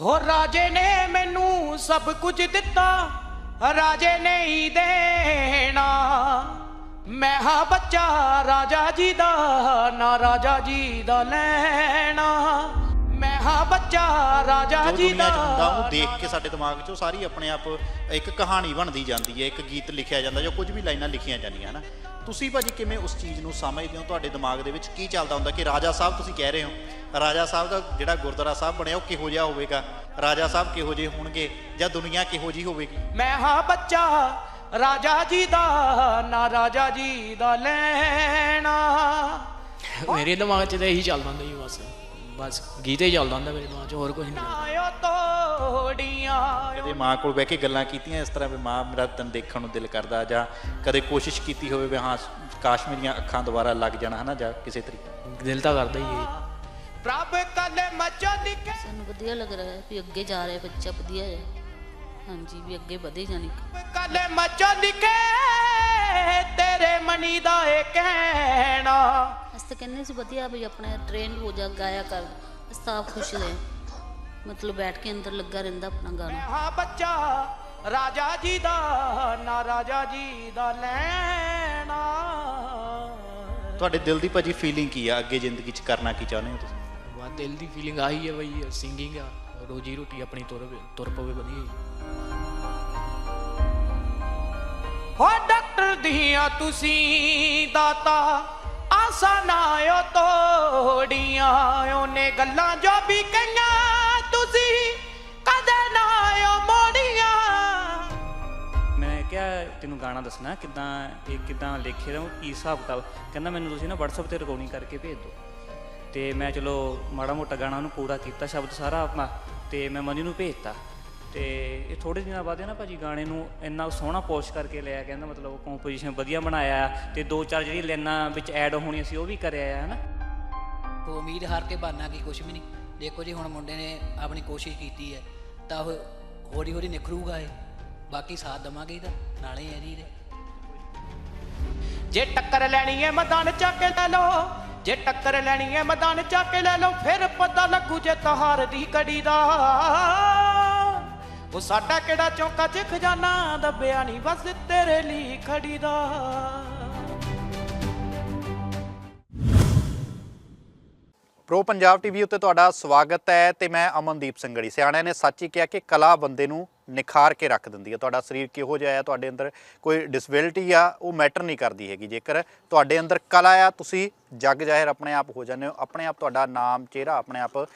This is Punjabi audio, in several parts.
ਹੋ ਰਾਜੇ ਨੇ ਮੈਨੂੰ ਸਭ ਕੁਝ ਦਿੱਤਾ, ਰਾਜੇ ਨੇ ਹੀ ਦੇਣਾ। ਮੈਂ ਹਾਂ ਬੱਚਾ ਰਾਜਾ ਜੀ ਦਾ, ਨਾ ਰਾਜਾ ਜੀ ਦਾ ਲੈਣਾ। ਹਾਂ ਬੱਚਾ ਰਾਜਾ ਜੋ ਜੀ ਦੁਨੀਆ ਦਾ 'ਚ ਹੁੰਦਾ ਉਹਨੂੰ ਦੇਖ ਕੇ ਸਾਡੇ ਦਿਮਾਗ 'ਚੋਂ ਸਾਰੀ ਆਪਣੇ ਆਪ ਇੱਕ ਕਹਾਣੀ ਬਣਦੀ ਜਾਂਦੀ ਹੈ ਇੱਕ ਗੀਤ ਲਿਖਿਆ ਜਾਂਦਾ ਜਾਂ ਕੁਝ ਵੀ ਲਾਈਨਾਂ ਲਿਖੀਆਂ ਜਾਂਦੀਆਂ ਹਨਾ? ਤੁਸੀਂ ਭਾਜੀ ਕਿਵੇਂ ਉਸ ਚੀਜ਼ ਨੂੰ ਸਮਝਦੇ ਹੋ? ਤੁਹਾਡੇ ਦਿਮਾਗ ਦੇ ਵਿੱਚ ਕੀ ਚੱਲਦਾ ਹੁੰਦਾ ਕਿ ਰਾਜਾ ਸਾਹਿਬ ਤੁਸੀਂ ਕਹਿ ਰਹੇ ਹੋ? ਰਾਜਾ ਸਾਹਿਬ ਦਾ ਜਿਹੜਾ ਗੁਰਦੁਆਰਾ ਸਾਹਿਬ ਬਣਿਆ ਉਹ ਕਿਹੋ ਜਿਹਾ ਹੋਵੇਗਾ? ਰਾਜਾ ਸਾਹਿਬ ਕਿਹੋ ਜਿਹੇ ਹੋਣਗੇ ਜਾਂ ਦੁਨੀਆ ਕਿਹੋ ਜਿਹੀ ਹੋਵੇਗੀ? ਮੈਂ ਹਾਂ ਬੱਚਾ ਰਾਜਾ ਜੀ ਦਾ ਨਾ ਰਾਜਾ ਜੀ ਦਾ ਲੈਣਾ। ਮੇਰੇ ਦਿਮਾਗ 'ਚ ਤਾਂ ਇਹੀ ਚੱਲਦਾ ਹੁੰਦਾ ਜੀ ਬਸ। ਬਸ ਗੀਤ ਚੱਲਦਾ ਹੁੰਦਾ ਮੇਰੇ ਦਿਮਾਗ 'ਚ ਹੋਰ ਕੁਝ ਨਹੀਂ। ਆਇਓ ਤੋੜੀਆਂ। ਕਦੇ ਮਾਂ ਕੋਲ ਬਹਿ ਕੇ ਗੱਲਾਂ ਕੀਤੀਆਂ ਇਸ ਤਰ੍ਹਾਂ ਵੀ ਮਾਂ ਮੇਰਾ ਤੈਨੂੰ ਦੇਖਣ ਨੂੰ ਦਿਲ ਕਰਦਾ ਜਾਂ ਕਦੇ ਕੋਸ਼ਿਸ਼ ਕੀਤੀ ਹੋਵੇ ਵੀ ਹਾਂ ਕਾਸ਼ ਮੇਰੀਆਂ ਅੱਖਾਂ ਦੁਬਾਰਾ ਲੱਗ ਜਾਣ ਹਨਾ ਜਾਂ ਕਿਸੇ ਤਰੀਕੇ ਦਿਲ ਤਾਂ ਕਰਦਾ ਹੀ ਹੈ। ਪ੍ਰਭ ਕਲਮ ਚ ਲਿਖੇ ਸਾਨੂੰ ਵਧੀਆ ਲੱਗ ਰਿਹਾ ਹੈ ਵੀ ਅੱਗੇ ਜਾ ਰਿਹਾ ਬੱਚਾ ਵਧੀਆ ਹੈ। ਹਾਂਜੀ ਵੀ ਅੱਗੇ ਵਧੇ ਜਾਣੀ ਕਲਮ ਚ ਲਿਖੇ ਤੇਰੇ ਮਨੀ ਦਾ ਇਹ ਕਹਿਣਾ। ਤਾਂ ਕਹਿੰਦੇ ਸੀ ਵਧੀਆ ਵੀ ਆਪਣਾ ਟ੍ਰੇਨ ਹੋ ਜਾ ਗਾਇਆ ਕਰ ਆਪ ਖੁਸ਼ ਰਹੇ। ਮਤਲਬ ਬੈਠ ਕੇ ਅੰਦਰ ਲੱਗਾ ਰਹਿੰਦਾ ਆਪਣਾ ਗਾਣਾ। ਹਾਂ ਬੱਚਾ ਰਾਜਾ ਜੀ ਦਾ ਨਾ ਰਾਜਾ ਜੀ ਦਾ ਲੈਣਾ ਤੁਹਾਡੇ ਦਿਲ ਦੀ ਭਾਜੀ ਫੀਲਿੰਗ ਕੀ ਆ? ਅੱਗੇ ਜ਼ਿੰਦਗੀ 'ਚ ਕਰਨਾ ਕੀ ਚਾਹੁੰਦੇ ਹੋ ਤੁਸੀਂ? ਬਸ ਦਿਲ ਦੀ ਫੀਲਿੰਗ ਆਹੀ ਹੈ ਬਈ ਸਿੰਗਿੰਗ ਆ। ਰੋਜੀ ਰੋਟੀ ਆਪਣੀ ਤੁਰ ਤੁਰ ਪਵੇ ਵਧੀਆ ਹੋ ਡਾਕਟਰ ਦੀਆਂ ਤੁਸੀਂ ਦਾਤਾ ਆਸਾ ਨਾ ਓ ਤੋੜੀਆਂ, ਉਹਨੇ ਗੱਲਾਂ ਜੋ ਵੀ ਕਈਆਂ ਤੁਸੀਂ ਕਦੇ ਨਾ ਓ ਮੋੜੀਆਂ। ਮੈਂ ਕਿਹਾ, ਤੈਨੂੰ ਗਾਣਾ ਦੱਸਣਾ, ਕਿਦਾਂ, ਇਹ ਕਿਦਾਂ ਲਿਖੇ ਦਾ ਕੀ ਹਿਸਾਬ ਕਿਤਾਬ? ਕਹਿੰਦਾ, ਮੈਨੂੰ ਤੁਸੀਂ ਨਾ WhatsApp ਤੇ ਰਿਕਾਰਡਿੰਗ ਕਰਕੇ ਭੇਜ ਦਿਓ। ਤੇ ਮੈਂ ਚਲੋ ਮਾੜਾ ਮੋਟਾ ਗਾਣਾ ਉਹਨੂੰ ਪੂਰਾ ਕੀਤਾ, ਸ਼ਬਦ ਸਾਰਾ ਆਪਣਾ, ਤੇ ਮੈਂ ਮਨੀ ਨੂੰ ਭੇਜਤਾ। ਤੇ ਇਹ ਥੋੜੇ ਦਿਨਾਂ ਬਾਅਦ ਇਹ ਨਾ ਭਾਜੀ ਗਾਣੇ ਨੂੰ ਇੰਨਾ ਸੋਹਣਾ ਪੋਸਟ ਕਰਕੇ ਲਿਆ ਕਹਿੰਦਾ ਮਤਲਬ ਕੰਪੋਜੀਸ਼ਨ ਵਧੀਆ ਬਣਾਇਆ ਤੇ ਦੋ ਚਾਰ ਜਿਹੜੀ ਲਾਈਨਾਂ ਵਿੱਚ ਐਡ ਹੋਣੀਆਂ ਸੀ ਉਹ ਵੀ ਕਰਿਆ ਆ ਹਨਾ? ਉਹ ਉਮੀਦ ਹਾਰ ਕੇ ਬਹਾਨਾ ਕੀ ਕੁਛ ਵੀ ਨਹੀਂ। ਦੇਖੋ ਜੀ ਹੁਣ ਮੁੰਡੇ ਨੇ ਆਪਣੀ ਕੋਸ਼ਿਸ਼ ਕੀਤੀ ਹੈ ਤਾਂ ਉਹ ਹੌਲੀ ਹੌਲੀ ਨਿਖਰੂਗਾ ਇਹ। ਬਾਕੀ ਸਾਥ ਦਵਾਂਗੇ ਇਹਦਾ ਨਾਲੇ ਹੀ ਹੈ ਜੀ ਇਹਦੇ ਜੇ ਟੱਕਰ ਲੈਣੀ ਹੈ ਮੈਦਾਨ ਚੱਕ ਕੇ ਲੈ ਲਓ ਜੇ ਟੱਕਰ ਲੈਣੀ ਹੈ ਮੈਦਾਨ ਚੱਕ ਕੇ ਲੈ ਲਓ ਫਿਰ ਪਤਾ ਲੱਗੂ ਜੇ ਤਹਾਰ ਦੀ ਕੜੀ ਦਾ। ਉਹ ਸਾਡਾ ਕਿਹੜਾ ਚੌਂਕਾ 'ਚ ਖਜ਼ਾਨਾ ਦੱਬਿਆ ਨਹੀਂ ਬਸ ਤੇਰੇ ਲਈ ਖੜੀ ਦਾ। ਪ੍ਰੋ ਪੰਜਾਬ ਟੀਵੀ ਉੱਤੇ ਤੁਹਾਡਾ ਸਵਾਗਤ ਹੈ ਤੇ ਮੈਂ ਅਮਨਦੀਪ ਸਿੰਘੜੀ। ਸਿਆਣਿਆਂ ਨੇ ਸੱਚ ਹੀ ਕਿਹਾ ਕਿ ਕਲਾ ਬੰਦੇ ਨੂੰ ਨਿਖਾਰ ਕੇ ਰੱਖ ਦਿੰਦੀ ਹੈ। ਤੁਹਾਡਾ ਸਰੀਰ ਕਿਹੋ ਜਿਹਾ ਹੈ? ਤੁਹਾਡੇ ਅੰਦਰ ਕੋਈ ਡਿਸੇਬਿਲਿਟੀ ਆ, ਉਹ ਮੈਟਰ ਨਹੀਂ ਕਰਦੀ ਹੈਗੀ। ਜੇਕਰ ਤੁਹਾਡੇ ਅੰਦਰ ਕਲਾ ਆ, ਤੁਸੀਂ ਜੱਗ ਜ਼ਾਹਿਰ ਆਪਣੇ ਆਪ ਹੋ ਜਾਂਦੇ ਹੋ। ਆਪਣੇ ਆਪ ਤੁਹਾਡਾ ਨਾਮ, ਚਿਹਰਾ ਆਪਣੇ ਆਪ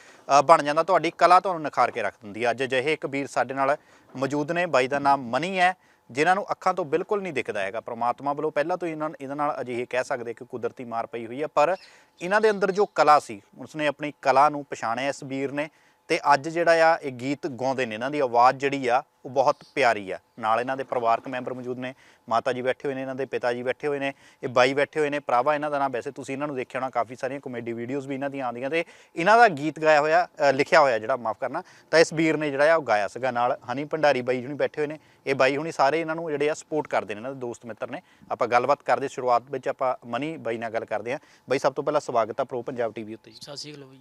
ਬਣ ਜਾਂਦਾ। ਤੁਹਾਡੀ ਕਲਾ ਤੁਹਾਨੂੰ ਨਿਖਾਰ ਕੇ ਰੱਖ ਦਿੰਦੀ ਹੈ ਅੱਜ ਅਜਿਹੇ ਇੱਕ ਵੀਰ ਸਾਡੇ ਨਾਲ ਮੌਜੂਦ ਨੇ। ਬਾਈ ਦਾ ਨਾਮ ਮਨੀ ਹੈ, ਜਿਨ੍ਹਾਂ ਨੂੰ ਅੱਖਾਂ ਤੋਂ ਬਿਲਕੁਲ ਨਹੀਂ ਦਿਖਦਾ ਹੈਗਾ। ਪ੍ਰਮਾਤਮਾ ਵੱਲੋਂ ਪਹਿਲਾਂ ਤੋਂ ਹੀ ਇਹਨਾਂ ਇਹਨਾਂ ਨਾਲ ਅਜਿਹੇ ਕਹਿ ਸਕਦੇ ਕਿ ਕੁਦਰਤੀ ਮਾਰ ਪਈ ਹੋਈ ਹੈ ਪਰ ਇਹਨਾਂ ਦੇ ਅੰਦਰ ਜੋ ਕਲਾ ਸੀ, ਉਸਨੇ ਆਪਣੀ ਕਲਾ ਨੂੰ ਪਛਾਣਿਆ। ਇਸ ਵੀਰ ਨੇ ਤੇ ਅੱਜ ਜਿਹੜਾ ਆ, ਇਹ ਗੀਤ ਗਾਉਂਦੇ ਨੇ, ਇਹਨਾਂ ਦੀ ਆਵਾਜ਼ ਜਿਹੜੀ ਆ, ਉਹ ਬਹੁਤ ਪਿਆਰੀ ਆ। ਨਾਲ ਇਹਨਾਂ ਦੇ ਪਰਿਵਾਰਕ ਮੈਂਬਰ ਮੌਜੂਦ ਨੇ, ਮਾਤਾ ਜੀ ਬੈਠੇ ਹੋਏ ਨੇ ਇਹਨਾਂ ਦੇ, ਪਿਤਾ ਜੀ ਬੈਠੇ ਹੋਏ ਨੇ, ਇਹ ਬਾਈ ਬੈਠੇ ਹੋਏ ਨੇ, ਭਰਾਵਾ ਇਹਨਾਂ ਦਾ ਨਾਮ ਵੈਸੇ ਤੁਸੀਂ ਇਹਨਾਂ ਨੂੰ ਦੇਖਿਆ ਹੋਣਾ, ਕਾਫੀ ਸਾਰੀਆਂ ਕਮੇਡੀ ਵੀਡੀਓਜ਼ ਵੀ ਇਹਨਾਂ ਦੀਆਂ ਆਉਂਦੀਆਂ ਤੇ ਇਹਨਾਂ ਦਾ ਗੀਤ ਗਾਇਆ ਹੋਇਆ ਲਿਖਿਆ ਹੋਇਆ ਜਿਹੜਾ, ਮਾਫ ਕਰਨਾ, ਤਾਂ ਇਸ ਵੀਰ ਨੇ ਜਿਹੜਾ ਆ, ਉਹ ਗਾਇਆ ਸੀਗਾ ਨਾਲ। ਹਨੀ ਭੰਡਾਰੀ ਬਾਈ ਹੁਣੀ ਬੈਠੇ ਹੋਏ ਨੇ, ਇਹ ਬਾਈ ਹੁਣੀ ਸਾਰੇ ਇਹਨਾਂ ਨੂੰ ਜਿਹੜੇ ਆ ਸਪੋਰਟ ਕਰਦੇ ਨੇ, ਇਹਨਾਂ ਦੇ ਦੋਸਤ ਮਿੱਤਰ ਨੇ। ਆਪਾਂ ਗੱਲਬਾਤ ਕਰਦੇ ਸ਼ੁਰੂਆਤ ਵਿੱਚ ਆਪਾਂ ਮਨੀ ਬਾਈ ਨਾਲ ਗੱਲ ਕਰਦੇ ਹਾਂ। ਬਾਈ, ਸਭ ਤੋਂ ਪਹਿਲਾਂ ਸਵਾਗਤ ਆ ਪ੍ਰੋ ਪੰਜਾਬ ਟੀਵੀ ਉੱਤੇ ਜੀ। ਸਤਿ ਸ਼੍ਰੀ ਅਕਾਲ ਬਾਈ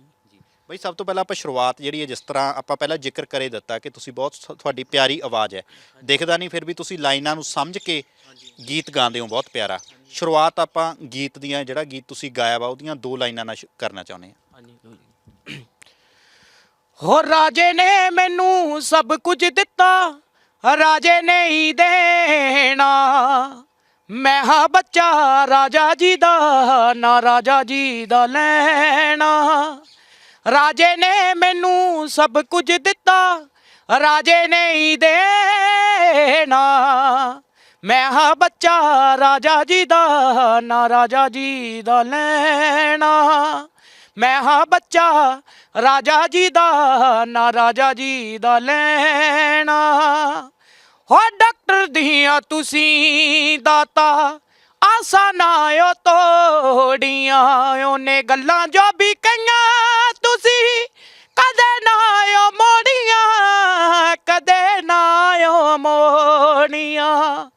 ਬਈ ਸਭ ਤੋਂ ਪਹਿਲਾਂ ਆਪਾਂ ਸ਼ੁਰੂਆਤ ਜਿਹੜੀ ਹੈ, ਜਿਸ ਤਰ੍ਹਾਂ ਆਪਾਂ ਪਹਿਲਾਂ ਜ਼ਿਕਰ ਕਰੇ ਦਿੱਤਾ ਕਿ ਤੁਸੀਂ ਬਹੁਤ ਸ- ਤੁਹਾਡੀ ਪਿਆਰੀ ਆਵਾਜ਼ ਹੈ। ਦਿਖਦਾ ਨਹੀਂ, ਫਿਰ ਵੀ ਤੁਸੀਂ ਲਾਈਨਾਂ ਨੂੰ ਸਮਝ ਕੇ ਗੀਤ ਗਾਉਂਦੇ ਹੋ, ਬਹੁਤ ਪਿਆਰਾ। ਸ਼ੁਰੂਆਤ ਆਪਾਂ ਗੀਤ ਦੀਆਂ, ਜਿਹੜਾ ਗੀਤ ਤੁਸੀਂ ਗਾਇਆ ਵਾ, ਉਹਦੀਆਂ ਦੋ ਲਾਈਨਾਂ ਨਾਲ ਸ਼ੁ- ਕਰਨਾ ਚਾਹੁੰਦੇ ਹਾਂ। ਹਾਂਜੀ ਹੋ ਰਾਜੇ ਨੇ ਮੈਨੂੰ ਸਭ ਕੁਝ ਦਿੱਤਾ, ਰਾਜੇ ਨੇ ਹੀ ਦੇਣਾ। ਮੈਂ ਹਾਂ ਬੱਚਾ ਰਾਜਾ ਜੀ ਦਾ, ਨਾ ਰਾਜਾ ਜੀ ਦਾ ਲੈਣਾ। ਰਾਜੇ ਨੇ ਮੈਨੂੰ ਸਭ ਕੁਝ ਦਿੱਤਾ। ਰਾਜੇ ਨੇ ਹੀ ਦੇਣਾ। ਮੈਂ ਹਾਂ ਬੱਚਾ, ਰਾਜਾ ਜੀ ਦਾ ਨਾ ਰਾਜਾ ਜੀ ਦਾ ਲੈਣਾ। ਮੈਂ ਹਾਂ ਬੱਚਾ, ਰਾਜਾ ਜੀ ਦਾ ਨਾ ਰਾਜਾ ਜੀ ਦਾ ਲੈਣਾ। ਹੋ ਡਾਕਟਰ ਦੀਆਂ ਤੁਸੀਂ ਦਾਤਾ, ਆਸਾ ਨਾ ਓ ਤੋੜੀਆਂ। ਉਹਨੇ ਗੱਲਾਂ ਜੋ ਵੀ ਕਈਆਂ ਤੁਸੀਂ ਕਦੇ ਨਾ ਓ ਮੋੜੀਆਂ ਕਦੇ ਨਾ ਓ ਮੋੜੀਆਂ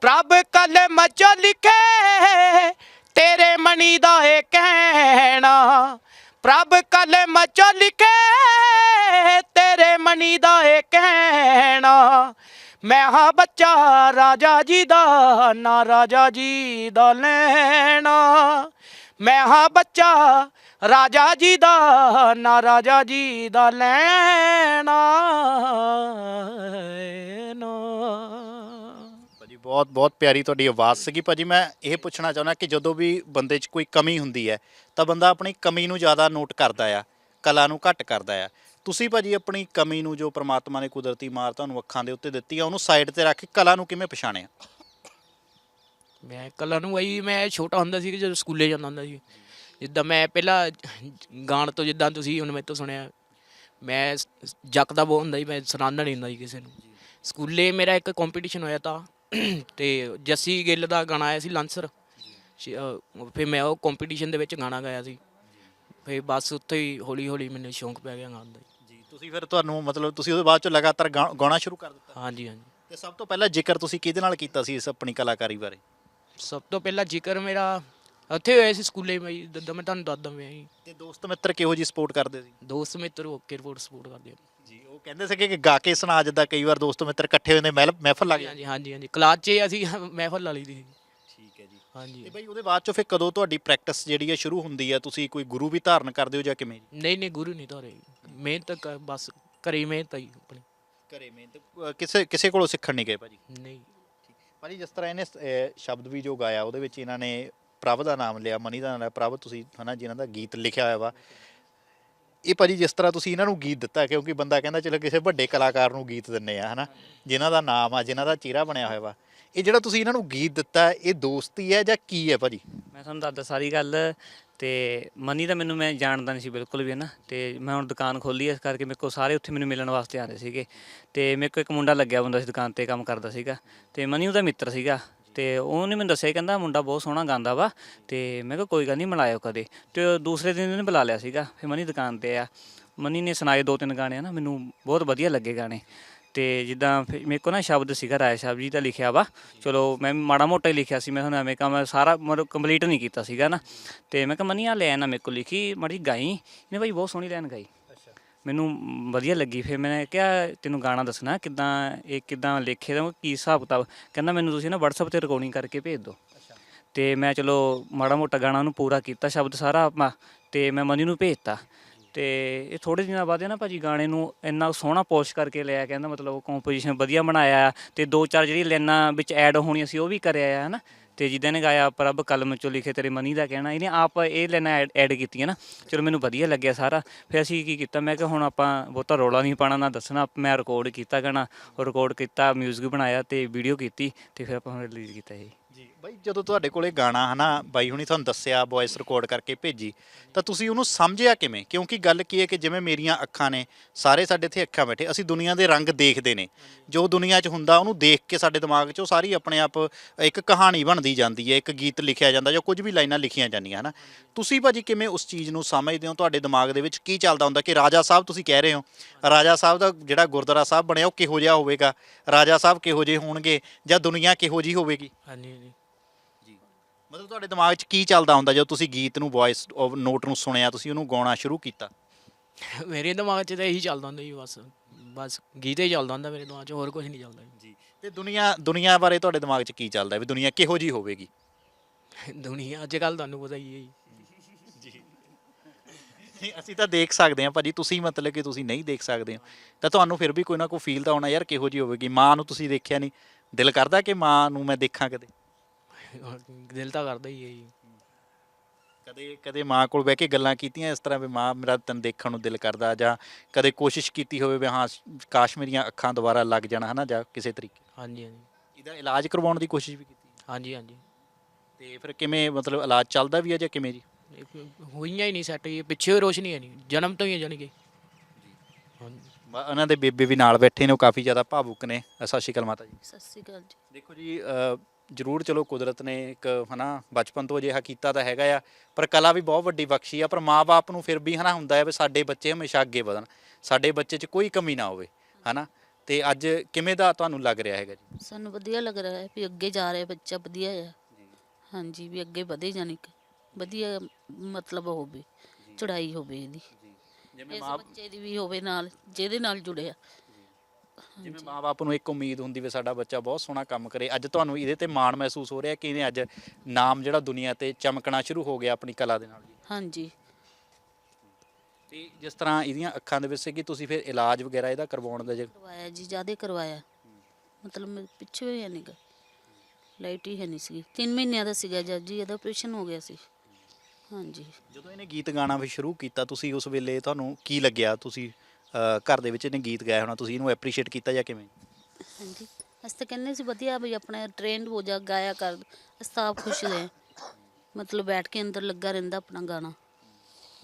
ਪ੍ਰਭ ਕਲਮ ਚ ਲਿਖੇ, ਤੇਰੇ ਮਨੀ ਦਾ ਇਹ ਕਹਿਣਾ। ਪ੍ਰਭ ਕਲਮ ਚ ਲਿਖੇ, ਤੇਰੇ ਮਨੀ ਦਾ ਏ ਕਹਿਣਾ। ਮੈਂ ਹਾਂ ਬੱਚਾ ਰਾਜਾ ਜੀ ਦਾ, ਨਾ ਰਾਜਾ ਜੀ ਦਾ ਲੈਣਾ। ਮੈਂ ਹਾਂ ਬੱਚਾ, ਰਾਜਾ ਜੀ ਦਾ ਨਾ ਰਾਜਾ ਜੀ ਦਾ ਲੈਣਾ ਨਾ। ਭਾਜੀ, ਬਹੁਤ ਬਹੁਤ ਪਿਆਰੀ ਤੁਹਾਡੀ ਆਵਾਜ਼ ਸੀਗੀ। ਭਾਜੀ, ਮੈਂ ਇਹ ਪੁੱਛਣਾ ਚਾਹੁੰਦਾ ਕਿ ਜਦੋਂ ਵੀ ਬੰਦੇ 'ਚ ਕੋਈ ਕਮੀ ਹੁੰਦੀ ਹੈ, ਤਾਂ ਬੰਦਾ ਆਪਣੀ ਕਮੀ ਨੂੰ ਜ਼ਿਆਦਾ ਨੋਟ ਕਰਦਾ ਆ, ਕਲਾ ਨੂੰ ਘੱਟ ਕਰਦਾ ਆ। ਤੁਸੀਂ ਭਾਜੀ ਆਪਣੀ ਕਮੀ ਨੂੰ ਜੋ ਪ੍ਰਮਾਤਮਾ ਨੇ ਕੁਦਰਤੀ ਮਾਰ ਤੁਹਾਨੂੰ ਅੱਖਾਂ ਦੇ ਉੱਤੇ ਦਿੱਤੀ ਆ, ਉਹਨੂੰ ਸਾਈਡ ਤੇ ਰੱਖ ਕੇ ਕਲਾ ਨੂੰ ਕਿਵੇਂ ਪਛਾਣਿਆ? ਮੈਂ ਕੱਲਾ ਨੂੰ ਆਈ ਮੈਂ ਛੋਟਾ ਹੁੰਦਾ ਸੀ ਜਦੋਂ ਸਕੂਲੇ ਜਾਂਦਾ ਹੁੰਦਾ ਸੀ। ਜਿੱਦਾਂ ਮੈਂ ਪਹਿਲਾਂ ਗਾਣ ਤੋਂ ਜਿੱਦਾਂ ਤੁਸੀਂ ਹੁਣ ਮੇਰੇ ਤੋਂ ਸੁਣਿਆ ਮੈਂ ਜੱਕਦਾ ਬਹੁਤ ਹੁੰਦਾ ਸੀ ਮੈਂ ਸੁਣਾਉਂਦਾ ਨਹੀਂ ਹੁੰਦਾ ਸੀ ਕਿਸੇ ਨੂੰ। ਸਕੂਲੇ ਮੇਰਾ ਇੱਕ ਕੰਪੀਟੀਸ਼ਨ ਹੋਇਆ ਤਾਂ ਤੇ ਜੱਸੀ ਗਿੱਲ ਦਾ ਗਾਣਾ ਆਇਆ ਸੀ ਲਾਂਸਰ ਫਿਰ ਮੈਂ ਉਹ ਕੰਪੀਟੀਸ਼ਨ ਦੇ ਵਿੱਚ ਗਾਣਾ ਗਾਇਆ ਸੀ। ਫਿਰ ਬਸ ਉੱਥੇ ਹੀ ਹੌਲੀ ਹੌਲੀ ਮੈਨੂੰ ਸ਼ੌਂਕ ਪੈ ਗਿਆ ਗਾਣ ਦਾ ਜੀ। ਤੁਸੀਂ ਫਿਰ ਤੁਹਾਨੂੰ ਮਤਲਬ ਤੁਸੀਂ ਉਹਦੇ ਬਾਅਦ ਚ ਲਗਾਤਾਰ ਗਾਉਣਾ ਸ਼ੁਰੂ ਕਰ ਦਿੱਤਾ? ਹਾਂਜੀ ਹਾਂਜੀ। ਤੇ ਸਭ ਤੋਂ ਪਹਿਲਾਂ ਜ਼ਿਕਰ ਤੁਸੀਂ ਕਿਹਦੇ ਨਾਲ ਕੀਤਾ ਸੀ ਇਸ ਆਪਣੀ ਕਲਾਕਾਰੀ ਬਾਰੇ? ਸਭ ਤੋਂ ਪਹਿਲਾਂ ਜ਼ਿਕਰ ਮੇਰਾ ਉੱਥੇ ਹੋਇਆ ਸੀ ਸਕੂਲੇ ਮੈਂ ਜੀ, ਜਿੱਦਾਂ ਮੈਂ ਤੁਹਾਨੂੰ ਦੱਸਦਾ ਮੈਂ ਜੀ ਤੇ ਦੋਸਤ ਮਿੱਤਰ ਕਿਹੋ ਜੀ ਸਪੋਰਟ ਕਰਦੇ ਸੀ? ਦੋਸਤ ਮਿੱਤਰ ਓਕੇ ਰਿਪੋਰਟ ਸਪੋਰਟ ਕਰਦੇ ਆ। ਜੀ ਉਹ ਕਹਿੰਦੇ ਸੀਗੇ ਕਿ ਗਾ ਕੇ ਸੁਣਾ ਜਿੱਦਾਂ ਕਈ ਵਾਰ ਦੋਸਤ ਮਿੱਤਰ ਇਕੱਠੇ ਹੁੰਦੇ ਮਹਿਲ- ਮਹਿਫਲ ਲੱਗ ਜਾਂਦੀ ਹਾਂਜੀ ਹਾਂਜੀ ਹਾਂਜੀ। ਕਲਾਸ 'ਚ ਅਸੀਂ ਮਹਿਫਲ ਲਾ ਲਈ ਦੀ ਸੀ। ਠੀਕ ਹੈ ਜੀ। ਹਾਂਜੀ। ਤੇ ਬਈ ਉਹਦੇ ਬਾਅਦ ਚੋਂ ਫਿਰ ਕਦੋਂ ਤੁਹਾਡੀ ਪ੍ਰੈਕਟਿਸ ਜਿਹੜੀ ਹੈ ਸ਼ੁਰੂ ਹੁੰਦੀ ਹੈ? ਤੁਸੀਂ ਕੋਈ ਗੁਰੂ ਵੀ ਧਾਰਨ ਕਰਦੇ ਹੋ ਜਾਂ ਕਿਵੇਂ ਜੀ? ਨਹੀਂ ਨਹੀਂ ਗੁਰੂ ਨਹੀਂ ਧਾਰੇ। ਮਿਹਨਤ ਕ- ਬਸ ਕਰੀ ਮਿਹਨਤ ਹੀ ਆਪਣੀ। ਘਰੇ ਮਿਹਨਤ ਕਿਸੇ ਕਿਸੇ ਕੋਲੋਂ ਸਿੱਖਣ ਨਹੀਂ ਗਏ ਭਾਜੀ? ਨਹੀਂ। ਭਾਜੀ ਜਿਸ ਤਰ੍ਹਾਂ ਇਹਨੇ ਅ, ਸ਼ਬਦ ਵੀ ਜੋ ਗਾਇਆ ਉਹਦੇ ਵਿੱਚ ਇਹਨਾਂ ਨੇ ਪ੍ਰਭ ਦਾ ਨਾਮ ਲਿਆ ਮਨੀ ਦਾ ਨਾਮ ਲਿਆ। ਪ੍ਰਭ ਤੁਸੀਂ ਹਨਾ ਜਿਨ੍ਹਾਂ ਦਾ ਗੀਤ ਲਿਖਿਆ ਹੋਇਆ ਵਾ। ਇਹ ਭਾਜੀ ਜਿਸ ਤਰ੍ਹਾਂ ਤੁਸੀਂ ਇਹਨਾਂ ਨੂੰ ਗੀਤ ਦਿੱਤਾ ਕਿਉਂਕਿ ਬੰਦਾ ਕਹਿੰਦਾ ਚਲੋ ਕਿਸੇ ਵੱਡੇ ਕਲਾਕਾਰ ਨੂੰ ਗੀਤ ਦਿੰਨੇ ਆ ਹਨਾ। ਜਿਨ੍ਹਾਂ ਦਾ ਨਾਮ ਆ ਜਿਨ੍ਹਾਂ ਦਾ ਚਿਹਰਾ ਬਣਿਆ ਹੋਇਆ ਵਾ। ਇਹ ਜਿਹੜਾ ਤੁਸੀਂ ਇਹਨਾਂ ਨੂੰ ਗੀਤ ਦਿੱਤਾ, ਇਹ ਦੋਸਤੀ ਹੈ ਜਾਂ ਕੀ ਹੈ ਭਾਜੀ? ਮੈਂ ਤੁਹਾਨੂੰ ਦੱਸਦਾ ਸਾਰੀ ਗੱਲ ਤੇ ਮਨੀ ਤਾਂ ਮੈਨੂੰ ਮੈਂ ਜਾਣਦਾ ਨਹੀਂ ਸੀ ਬਿਲਕੁਲ ਵੀ ਨਾ ਤੇ ਮੈਂ ਹੁਣ ਦੁਕਾਨ ਖੋਲੀ ਇਸ ਕਰਕੇ ਮੇਰੇ ਕੋਲ ਸਾਰੇ ਉੱਥੇ ਮੈਨੂੰ ਮਿਲਣ ਵਾਸਤੇ ਆਉਂਦੇ ਸੀਗੇ ਤੇ ਮੇਰੇ ਕੋਲ ਇੱਕ ਮੁੰਡਾ ਲੱਗਿਆ ਹੁੰਦਾ ਸੀ ਦੁਕਾਨ ਤੇ ਕੰਮ ਕਰਦਾ ਸੀਗਾ ਤੇ ਮਨੀ ਉਹਦਾ ਮਿੱਤਰ ਸੀਗਾ ਤੇ ਉਹਨੇ ਮੈਨੂੰ ਦੱਸਿਆ ਕਹਿੰਦਾ ਮੁੰਡਾ ਬਹੁਤ ਸੋਹਣਾ ਗਾਉਂਦਾ ਵਾ ਤੇ ਮੈਂ ਕਿਹਾ ਕੋਈ ਗੱਲ ਨਹੀਂ ਮਿਲਾਇਓ ਕਦੇ ਤੇ ਉਹ ਦੂਸਰੇ ਦਿਨ ਉਹਨੇ ਬੁਲਾ ਲਿਆ ਸੀਗਾ, ਫਿਰ ਮਨੀ ਦੁਕਾਨ ਤੇ ਆ ਮਨੀ ਨੇ ਸੁਣਾਏ ਦੋ ਤਿੰਨ ਗਾਣੇ ਆ ਨਾ ਮੈਨੂੰ ਬਹੁਤ ਵਧੀਆ ਲੱਗੇ ਗਾਣੇ ਤੇ ਜਿੱਦਾਂ ਫਿਰ ਮੇਰੇ ਕੋਲ ਨਾ ਸ਼ਬਦ ਸੀਗਾ ਰਾਏ ਸਾਹਿਬ ਜੀ ਦਾ ਲਿਖਿਆ ਵਾ। ਚਲੋ ਮੈਂ ਮਾੜਾ ਮੋਟਾ ਹੀ ਲਿਖਿਆ ਸੀ ਮੈਂ ਤੁਹਾਨੂੰ ਐਵੇਂ ਕੰਮ ਸਾਰਾ ਮਤਲਬ ਕੰਪਲੀਟ ਨਹੀਂ ਕੀਤਾ ਸੀਗਾ ਨਾ। ਤੇ ਮੈਂ ਕਿਹਾ ਮਨੀ ਆ ਲੈਣ ਆ ਮੇਰੇ ਕੋਲ ਲਿਖੀ ਮੜੀ ਗਾਈ। ਇਹਨੇ ਭਾਈ ਬਹੁਤ ਸੋਹਣੀ ਲੈਣ ਗਾਈ। ਮੈਨੂੰ ਮ, ਵਧੀਆ ਲੱਗੀ ਫਿਰ ਮੈਂ ਕਿਹਾ ਤੈਨੂੰ ਗਾਣਾ ਦੱਸਣਾ ਕਿਦਾਂ ਇਹ ਕਿਦਾਂ ਲਿਖੇ ਦਾ ਕੀ ਹਿਸਾਬ ਕਿਤਾਬ। ਕਹਿੰਦਾ ਮੈਨੂੰ ਤੁਸੀਂ ਨਾ WhatsApp ਤੇ ਰਿਕਾਰਡਿੰਗ ਕਰਕੇ ਭੇਜ ਦਿਓ। ਤੇ ਮੈਂ ਚਲੋ ਮਾੜਾ ਮੋਟਾ ਗਾਣਾ ਉਹਨੂੰ ਪੂਰਾ ਕੀਤਾ ਸ਼ਬਦ ਸਾਰਾ ਆਪਣਾ ਤੇ ਮੈਂ ਮਨੀ ਨੂੰ ਭੇਜਤਾ। ਤੇ ਇਹ ਥੋੜੇ ਦਿਨਾਂ ਬਾਅਦ ਇਹ ਨਾ ਭਾਜੀ ਗਾਣੇ ਨੂੰ ਇੰਨਾ ਸੋਹਣਾ ਪੋਸਟ ਕਰਕੇ ਲਿਆ ਕਹਿੰਦਾ ਮਤਲਬ ਕੰਪੋਜੀਸ਼ਨ ਵਧੀਆ ਬਣਾਇਆ ਤੇ ਦੋ ਚਾਰ ਜਿਹੜੀ ਲਾਈਨਾਂ ਵਿੱਚ ਐਡ ਹੋਣੀ ਸੀ ਉਹ ਵੀ ਕਰਿਆ ਹੈ ਹਨਾ? ਤੇ ਜਿੱਦਾਂ ਨੇ ਗਾਇਆ ਪ੍ਰਭ ਕਲਮ ਚੋਂ ਲਿਖੇ ਤੇਰੇ ਮਨੀ ਦਾ ਕਹਿਣਾ, ਇਹਨੇ ਆਪ ਇਹ ਲਾਈਨਾਂ ਐਡ ਕੀਤੀਆਂ ਨਾ। ਚਲੋ ਮੈਨੂੰ ਵਧੀਆ ਲੱਗਿਆ ਸਾਰਾ। ਫਿਰ ਅਸੀਂ ਕੀ ਕੀਤਾ, ਮੈਂ ਕਿਹਾ ਹੁਣ ਆਪਾਂ ਬਹੁਤਾ ਰੋਲਾ ਨਹੀਂ ਪਾਣਾ ਨਾ ਦੱਸਣਾ, ਮੈਂ ਰਿਕਾਰਡ ਕੀਤਾ ਗਾਣਾ ਰਿਕਾਰਡ ਕੀਤਾ 뮤직 ਬਣਾਇਆ ਤੇ ਵੀਡੀਓ ਕੀਤੀ ਤੇ ਫਿਰ ਆਪਾਂ ਹੁਣ ਰਿਲੀਜ਼ ਕੀਤਾ ਜੀ ਜੀ। ਬਾਈ ਜਦੋਂ ਤੁਹਾਡੇ ਕੋਲੇ ਗਾਣਾ ਹਨਾ, ਬਾਈ ਹੁਣੀ ਤੁਹਾਨੂੰ ਦੱਸਿਆ ਵੌਇਸ ਰਿਕਾਰਡ ਕਰਕੇ ਭੇਜੀ, ਤਾਂ ਤੁਸੀਂ ਉਹਨੂੰ ਸਮਝਿਆ ਕਿਵੇਂ? ਕਿਉਂਕਿ ਗੱਲ ਕੀ ਹੈ ਕਿ ਜਿਵੇਂ ਮੇਰੀਆਂ ਅੱਖਾਂ ਨੇ, ਸਾਰੇ ਸਾਡੇ ਇੱਥੇ ਅੱਖਾਂ ਬੈਠੇ, ਅਸੀਂ ਦੁਨੀਆ ਦੇ ਰੰਗ ਦੇਖਦੇ ਨੇ। ਜੋ ਦੁਨੀਆ 'ਚ ਹੁੰਦਾ, ਉਹਨੂੰ ਦੇਖ ਕੇ ਸਾਡੇ ਦਿਮਾਗ 'ਚ ਉਹ ਸਾਰੀ ਆਪਣੇ ਆਪ ਇੱਕ ਕਹਾਣੀ ਬਣਦੀ ਜਾਂਦੀ ਹੈ, ਇੱਕ ਗੀਤ ਲਿਖਿਆ ਜਾਂਦਾ ਜਾਂ ਕੁਝ ਵੀ ਲਾਈਨਾਂ ਲਿਖੀਆਂ ਜਾਂਦੀਆਂ, ਹਨਾ। ਤੁਸੀਂ ਭਾਜੀ ਕਿਵੇਂ ਉਸ ਚੀਜ਼ ਨੂੰ ਸਮਝਦੇ ਹੋ? ਤੁਹਾਡੇ ਦਿਮਾਗ ਦੇ ਵਿੱਚ ਕੀ ਚੱਲਦਾ ਹੁੰਦਾ ਕਿ ਰਾਜਾ ਸਾਹਿਬ ਤੁਸੀਂ ਕਹਿ ਰਹੇ ਹੋ? ਰਾਜਾ ਸਾਹਿਬ ਦਾ ਜਿਹੜਾ ਗੁਰਦੁਆਰਾ ਸਾਹਿਬ ਬਣਿਆ, ਉਹ ਕਿਹੋ ਜਿਹਾ ਹੋਵੇਗਾ? ਰਾਜਾ ਸਾਹਿਬ ਕਿਹੋ ਜਿਹੇ ਹੋਣਗੇ ਜਾਂ ਦੁਨੀਆ ਕਿਹੋ ਜਿਹੀ ਹੋਵੇਗੀ? ਹਾਂਜੀ ਹਾਂਜੀ ਮਤਲਬ ਤੁਹਾਡੇ ਦਿਮਾਗ 'ਚ ਕੀ ਚੱਲਦਾ ਹੁੰਦਾ ਜਦੋਂ ਤੁਸੀਂ ਗੀਤ ਨੂੰ ਵੌਇਸ ਨੋਟ ਨੂੰ ਸੁਣਿਆ ਤੁਸੀਂ ਉਹਨੂੰ ਗਾਉਣਾ ਸ਼ੁਰੂ ਕੀਤਾ? ਮੇਰੇ ਦਿਮਾਗ 'ਚ ਤਾਂ ਇਹੀ ਚੱਲਦਾ ਹੁੰਦਾ ਜੀ ਬਸ ਬਸ ਗੀਤ ਹੀ ਚੱਲਦਾ ਹੁੰਦਾ ਮੇਰੇ ਦਿਮਾਗ 'ਚ ਹੋਰ ਕੁਝ ਨਹੀਂ ਚੱਲਦਾ ਜੀ। ਤੇ ਦੁਨੀਆ ਦੁਨੀਆ ਬਾਰੇ ਤੁਹਾਡੇ ਦਿਮਾਗ 'ਚ ਕੀ ਚੱਲਦਾ ਵੀ ਦੁਨੀਆ ਕਿਹੋ ਜਿਹੀ ਹੋਵੇਗੀ? ਜੀ ਦੁਨੀਆ ਅੱਜ ਕੱਲ ਤੁਹਾਨੂੰ ਪਤਾ ਹੀ ਹੈ ਜੀ। ਅਸੀਂ ਤਾਂ ਦੇਖ ਸਕਦੇ ਹਾਂ ਭਾਜੀ ਤੁਸੀਂ ਮਤਲਬ ਕਿ ਤੁਸੀਂ ਨਹੀਂ ਦੇਖ ਸਕਦੇ ਹੋ। ਤਾਂ ਤੁਹਾਨੂੰ ਫਿਰ ਵੀ ਕੋਈ ਨਾ ਕੋਈ ਫੀਲ ਤਾਂ ਹੋਣਾ ਯਾਰ ਕਿਹੋ ਜਿਹੀ ਹੋਵੇਗੀ। ਮਾਂ ਨੂੰ ਤੁਸੀਂ ਦੇਖਿਆ ਨਹੀਂ। ਦਿਲ ਕਰਦਾ ਕਿ ਮਾਂ ਨੂੰ ਮੈਂ ਦੇਖਾਂ ਕਦੇ? ਦਿਲ ਤਾਂ ਕਰਦਾ ਹੀ ਹੈ ਜੀ। ਕਦੇ ਕਦੇ ਮਾਂ ਕੋਲ ਬਹਿ ਕੇ ਗੱਲਾਂ ਕੀਤੀਆਂ ਇਸ ਤਰ੍ਹਾਂ ਵੀ ਮਾਂ ਮੇਰਾ ਤੈਨੂੰ ਦੇਖਣ ਨੂੰ ਦਿਲ ਕਰਦਾ ਜਾਂ ਕਦੇ ਕੋਸ਼ਿਸ਼ ਕੀਤੀ ਹੋਵੇ ਵੀ ਹਾਂ ਕਾਸ਼ ਮੇਰੀਆਂ ਅੱਖਾਂ ਦੁਬਾਰਾ ਲੱਗ ਜਾਣ ਹਨਾ ਜਾਂ ਕਿਸੇ ਤਰੀਕੇ ਹਾਂਜੀ ਹਾਂਜੀ। ਇਹਦਾ ਇਲਾਜ ਕਰਵਾਉਣ ਦੀ ਕੋਸ਼ਿਸ਼ ਵੀ ਕੀਤੀ? ਹਾਂਜੀ ਹਾਂਜੀ। ਤੇ ਫਿਰ ਕਿਵੇਂ ਮਤਲਬ ਇਲਾਜ ਚੱਲਦਾ ਵੀ ਹੈ ਜਾਂ ਕਿਵੇਂ ਜੀ? ਹੋਈਆਂ ਹੀ ਨਹੀਂ ਸੈੱਟ ਇਹ ਪਿੱਛੇ ਰੋਸ਼ਨੀ ਹੈ ਨਹੀਂ ਜਨਮ ਤੋਂ ਹੀ ਹੈ ਜਾਣੀ ਕਿ। ਹਾਂਜੀ। ਬ- ਉਹਨਾਂ ਦੇ ਬੇਬੇ ਵੀ ਨਾਲ ਬੈਠੇ ਨੇ ਉਹ ਕਾਫੀ ਜ਼ਿਆਦਾ ਭਾਵੁਕ ਨੇ। ਸਤਿ ਸ਼੍ਰੀ ਅਕਾਲ ਮਾਤਾ ਜੀ। ਸਤਿ ਸ਼੍ਰੀ ਅਕਾਲ ਜੀ। ਦੇਖੋ ਜੀ ਜ਼ਰੂਰ ਚਲੋ ਕੁਦਰਤ ਨੇ ਇੱਕ ਹਨਾ ਬਚਪਨ ਤੋਂ ਅਜਿਹਾ ਕੀਤਾ ਤਾਂ ਹੈਗਾ ਆ ਪਰ ਕਲਾ ਵੀ ਬਹੁਤ ਵੱਡੀ ਬਖਸ਼ੀ ਆ ਪਰ ਮਾਪੇ ਨੂੰ ਫਿਰ ਵੀ ਹਨਾ ਹੁੰਦਾ ਹੈ ਵੀ ਸਾਡੇ ਬੱਚੇ ਹਮੇਸ਼ਾ ਅੱਗੇ ਵਧਣ ਸਾਡੇ ਬੱਚੇ 'ਚ ਕੋਈ ਕਮੀ ਨਾ ਹੋਵੇ ਹਨਾ। ਤੇ ਅੱਜ ਕਿਵੇਂ ਦਾ ਤੁਹਾਨੂੰ ਲੱਗ ਰਿਹਾ ਹੈਗਾ ਜੀ? ਸਾਨੂੰ ਵਧੀਆ ਲੱਗ ਰਿਹਾ ਹੈ ਵੀ ਅੱਗੇ ਜਾ ਰਿਹਾ ਬੱਚਾ ਵਧੀਆ ਹੈ ਹਾਂਜੀ ਵੀ ਅੱਗੇ ਵਧੇ ਜਾਣੀ ਕਿ ਵਧੀਆ ਮਤਲਬ ਹੋਵੇ ਚੜਾਈ ਹੋਵੇ ਇਹਦੀ। ਜਿਵੇਂ ਮਾਂ ਬੱਚੇ ਦੀ ਵੀ ਹੋਵੇ ਨਾਲ ਜਿਹਦੇ ਨਾਲ ਜੁੜਿਆ। ਜਿਵੇਂ ਮਾਪੇ ਨੂੰ ਇੱਕ ਉਮੀਦ ਹੁੰਦੀ ਵੀ ਸਾਡਾ ਬੱਚਾ ਬਹੁਤ ਸੋਹਣਾ ਕੰਮ ਕਰੇ ਅੱਜ ਤੁਹਾਨੂੰ ਇਹਦੇ ਤੇ ਮਾਣ ਮਹਿਸੂਸ ਹੋ ਰਿਹਾ ਕਿ ਇਹਨੇ ਅੱਜ ਨਾਮ ਜਿਹੜਾ ਦੁਨੀਆ ਤੇ ਚਮਕਣਾ ਸ਼ੁਰੂ ਹੋ ਗਿਆ ਆਪਣੀ ਕਲਾ ਦੇ ਨਾਲ ਜੀ? ਹਾਂਜੀ। ਤੇ ਜਿਸ ਤਰ੍ਹਾਂ ਇਹਦੀਆਂ ਅੱਖਾਂ ਦੇ ਵਿੱਚ ਸੀ ਕਿ ਤੁਸੀਂ ਫਿਰ ਇਲਾਜ ਵਗੈਰਾ ਇਹਦਾ ਕਰਵਾਉਣ ਦਾ ਜੇ ਕਰਵਾਇਆ ਜੀ ਜਿਆਦੇ ਕਰਵਾਇਆ। ਮਤਲਬ ਮੇਰੇ ਪਿੱਛੇ ਹੀ ਨਹੀਂ ਗਾ। ਲਾਈਟ ਹੀ ਹੈ ਨਹੀਂ ਸੀ 3 ਮਹੀਨਿਆਂ ਦਾ ਸੀਗਾ ਜਦ ਜੀ ਇਹਦਾ ਆਪਰੇਸ਼ਨ ਹੋ ਗਿਆ ਸੀ। ਹਾਂਜੀ। ਜਦੋਂ ਇਹਨੇ ਗੀਤ ਗਾਣਾ ਵੀ ਸ਼ੁਰੂ ਕੀਤਾ ਤੁਸੀਂ ਉਸ ਵੇਲੇ ਤੁਹਾਨੂੰ ਕੀ ਲੱਗਿਆ? ਤੁਸੀਂ ਘਰ ਦੇ ਵਿੱਚ ਇਹਨੇ ਗੀਤ ਗਾਇਆ ਹੋਣਾ ਤੁਸੀਂ ਇਹਨੂੰ ਐਪਰੀਸ਼ੀਏਟ ਕੀਤਾ ਜਾਂ ਕਿਵੇਂ? ਹਾਂਜੀ। ਅਸੀਂ ਤਾਂ ਕਹਿੰਦੇ ਸੀ ਵਧੀਆ ਵੀ ਆਪਣਾ ਟ੍ਰੇਨਡ ਹੋ ਜਾ ਗਾਇਆ ਕਰ ਅਸੀਂ ਤਾਂ ਆਪ ਖੁਸ਼ ਰਹੇ ਮਤਲਬ ਬੈਠ ਕੇ ਅੰਦਰ ਲੱਗਾ ਰਹਿੰਦਾ ਆਪਣਾ ਗਾਣਾ।